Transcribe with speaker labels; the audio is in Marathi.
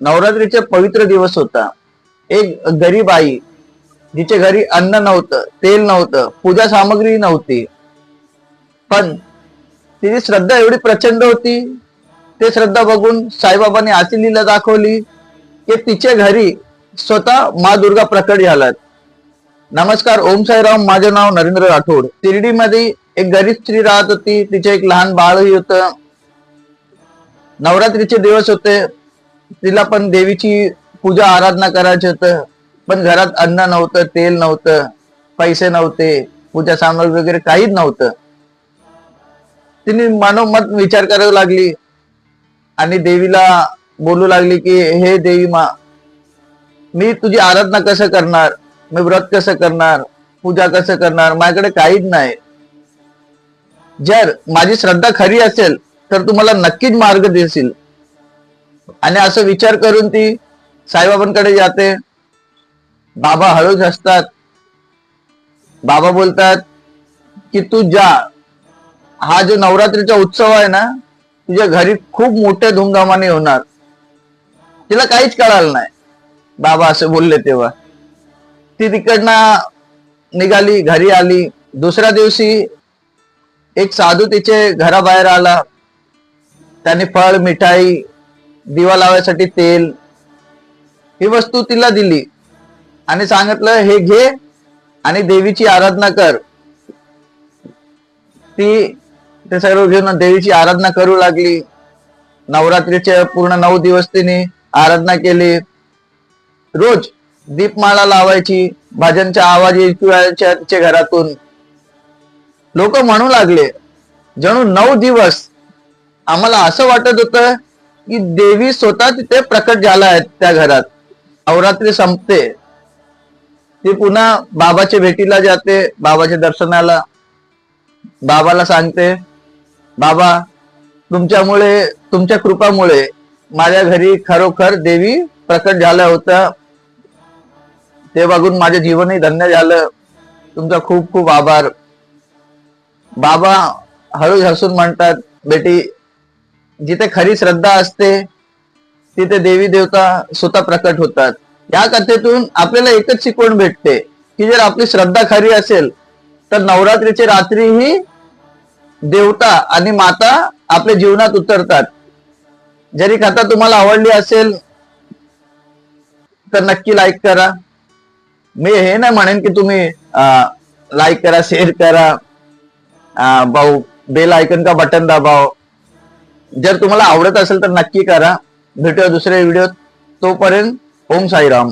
Speaker 1: नवरात्रीचे पवित्र दिवस होता. एक गरीब आई जिच्या घरी अन्न नव्हतं तेल नव्हतं पूजा सामग्री नव्हती. पण तिची श्रद्धा एवढी प्रचंड होती ते श्रद्धा बघून साईबाबांनी अशी लीला दाखवली की तिच्या घरी स्वतः मा दुर्गा प्रकट झालात नमस्कार ओम साईराम माझे नाव नरेंद्र राठोड. शिर्डीमध्ये एक गरीब स्त्री राहत होती तिचे एक लहान बाळही होत. नवरात्रीचे दिवस होते तिला पण देवीची पूजा आराधना करायची होतं. पण घरात अन्न नव्हतं तेल नव्हतं पैसे नव्हते पूजा सामग्री वगैरे काहीच नव्हतं. तिने मनोमत विचार करायला लागली आणि देवीला बोलू लागली की हे देवी मा मी तुझी आराधना कसं करणार? मी व्रत कसं करणार? पूजा कसं करणार? माझ्याकडे काहीच नाही. जर माझी श्रद्धा खरी असेल तर तुम्हाला नक्कीच मार्ग देशील. आणि असं विचार करून ती साईबाबांकडे जाते. बाबा हळूच असतात बाबा बोलतात की तू जा. हा जो नवरात्रीचा उत्सव आहे ना तुझ्या घरी खूप मोठ्या धुमधामाने होणार. तिला काहीच कळालं नाही. बाबा असं बोलले तेव्हा. ती तिकडनं निघाली घरी आली. दुसऱ्या दिवशी एक साधू तिचे घराबाहेर आला. त्याने फळ मिठाई दिवा लावायसाठी तेल ही वस्तू तिला दिली. आणि सांगितलं हे घे आणि देवीची आराधना कर. ती ते सर्व घेऊन देवीची आराधना करू लागली. नवरात्रीचे पूर्ण नऊ दिवस तिने आराधना केली. रोज दीपमाळा लावायची भाजनचा आवाज यायच्या घरातून. लोक म्हणू लागले जणू नऊ दिवस आम्हाला असं वाटत होतं की देवी स्वतः तिथे प्रकट झाला आहे त्या घरात. नवरात्री संपते. ती पुन्हा बाबाच्या भेटीला जाते बाबाच्या दर्शनाला. बाबाला सांगते बाबा तुमच्यामुळे तुमच्या कृपामुळे माझ्या घरी खरोखर देवी प्रकट झाल्या होत्या. ते बघून माझे जीवनही धन्य झालं. तुमचा खूप खूप आभार. बाबा हळू हसून म्हणतात बेटी जिथे खरी श्रद्धा असते तिथे देवी देवता स्वतः प्रकट होतात. या कथेतून आपल्याला एकच शिकवण भेटते की जर आपली श्रद्धा खरी असेल तर नवरात्रीची रात्री ही देवता आणि माता आपल्या जीवनात उतरतात. जरी कथा तुम्हाला आवडली असेल तर नक्की लाईक करा. मी हे नाही म्हणेन की तुम्ही लाईक करा शेअर करा. भाऊ बेल आयकन का बटन दाबाव. जर तुम्हाला आवडत असेल तर नक्की करा. भेटूया दुसऱ्या व्हिडिओत तोपर्यंत ओम साईराम.